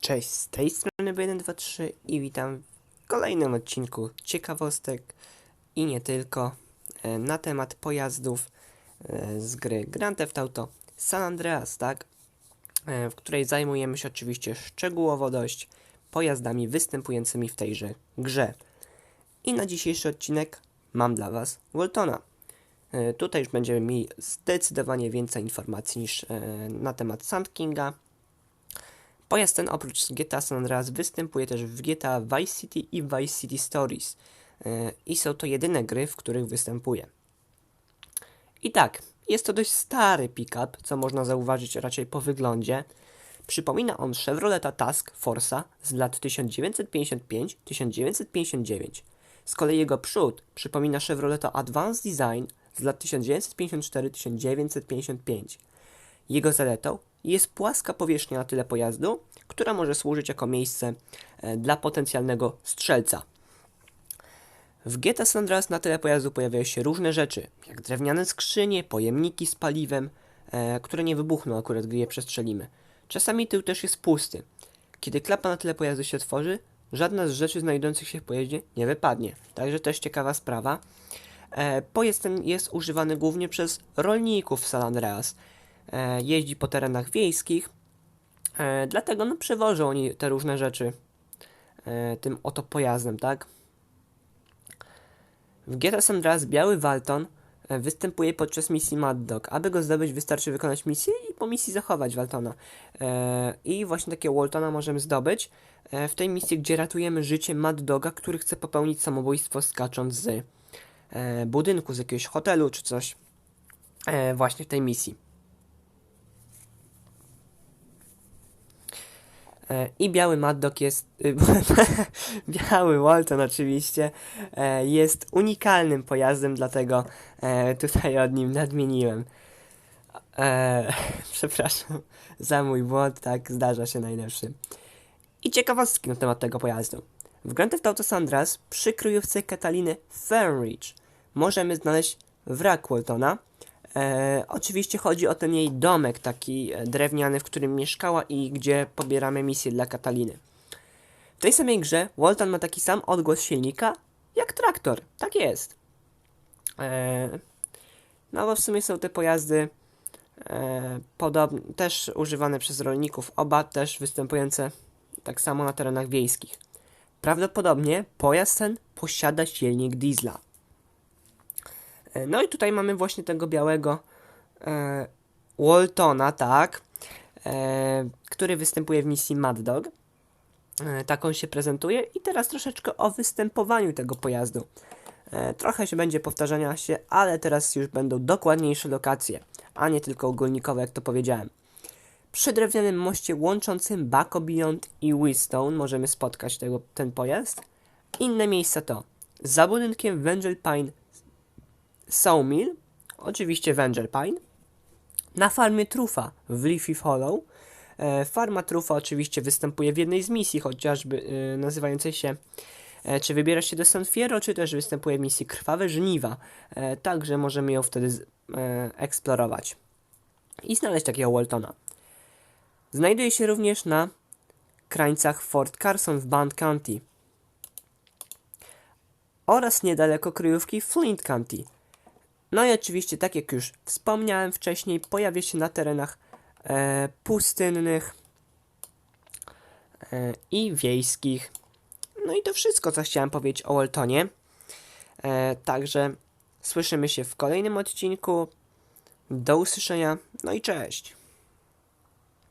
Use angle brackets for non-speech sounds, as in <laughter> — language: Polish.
Cześć, z tej strony B123 i witam w kolejnym odcinku ciekawostek i nie tylko e, na temat pojazdów e, z gry Grand Theft Auto San Andreas, tak? E, W której zajmujemy się oczywiście szczegółowo dość pojazdami występującymi w tejże grze. I na dzisiejszy odcinek mam dla Was Waltona. Tutaj już będziemy mieli zdecydowanie więcej informacji niż na temat Sand Kinga. Pojazd ten oprócz GTA San Andreas występuje też w GTA Vice City i Vice City Stories. Yy, I są to jedyne gry, w których występuje. I tak, jest to dość stary pick-up, co można zauważyć raczej po wyglądzie. Przypomina on Chevroleta Task Force'a z lat 1955-1959. Z kolei jego przód przypomina Chevroleta Advanced Design z lat 1954-1955. Jego zaletą jest płaska powierzchnia na tyle pojazdu, która może służyć jako miejsce e, dla potencjalnego strzelca. W GTA San Andreas na tyle pojazdu pojawiają się różne rzeczy, jak drewniane skrzynie, pojemniki z paliwem, e, które nie wybuchną akurat, gdy je przestrzelimy. Czasami tył też jest pusty. Kiedy klapa na tyle pojazdu się otworzy, żadna z rzeczy znajdujących się w pojeździe nie wypadnie. Także też ciekawa sprawa. E, pojazd ten jest używany głównie przez rolników w San Andreas. E, jeździ po terenach wiejskich, e, dlatego no, przewożą oni te różne rzeczy e, tym oto pojazdem, tak? W GTA San Andreas biały Walton występuje podczas misji Mad Dog. Aby go zdobyć, wystarczy wykonać misję i po misji zachować Waltona. I właśnie takiego Waltona możemy zdobyć w tej misji, gdzie ratujemy życie Mad Doga, który chce popełnić samobójstwo skacząc z budynku, z jakiegoś hotelu czy coś. Właśnie w tej misji. I biały Mad Dog jest. <laughs> biały Walton oczywiście e, jest unikalnym pojazdem, dlatego e, tutaj od nim nadmieniłem. E, <laughs> przepraszam za mój błąd, tak zdarza się najlepszy. I ciekawostki na temat tego pojazdu. W Grand Theft Auto San Andreas przy kryjówce Kataliny Fernridge możemy znaleźć wrak Waltona. E, oczywiście chodzi o ten jej domek taki e, drewniany, w którym mieszkała i gdzie pobieramy misje dla Kataliny. W tej samej grze Walton ma taki sam odgłos silnika jak traktor. Tak jest. E, no bo w sumie są te pojazdy e, podobne, też używane przez rolników, oba też występujące tak samo na terenach wiejskich. Prawdopodobnie pojazd ten posiada silnik diesla. E, No i tutaj mamy właśnie tego białego e, Waltona, tak, e, który występuje w misji Mad Dog. E, tak on się prezentuje i teraz troszeczkę o występowaniu tego pojazdu. E, trochę się będzie powtarzania się, ale teraz już będą dokładniejsze lokacje, a nie tylko ogólnikowe, jak to powiedziałem. Przy drewnianym moście łączącym Baco Beyond i Wheatstone możemy spotkać tego, ten pojazd. Inne miejsca to za budynkiem Vengel Pine Sawmill, oczywiście Venger Pine, na farmie Trufa w Leafy Hollow. E, farma Trufa oczywiście występuje w jednej z misji, chociażby e, nazywającej się e, czy wybierasz się do San Fierro, czy też występuje w misji Krwawe Żniwa. Także możemy ją wtedy eksplorować i znaleźć takiego Waltona. Znajduje się również na krańcach Fort Carson w Band County oraz niedaleko kryjówki Flint County. No i oczywiście, tak jak już wspomniałem wcześniej, pojawia się na terenach e, pustynnych e, i wiejskich. No i to wszystko, co chciałem powiedzieć o Waltonie. E, także słyszymy się w kolejnym odcinku. Do usłyszenia, no i cześć.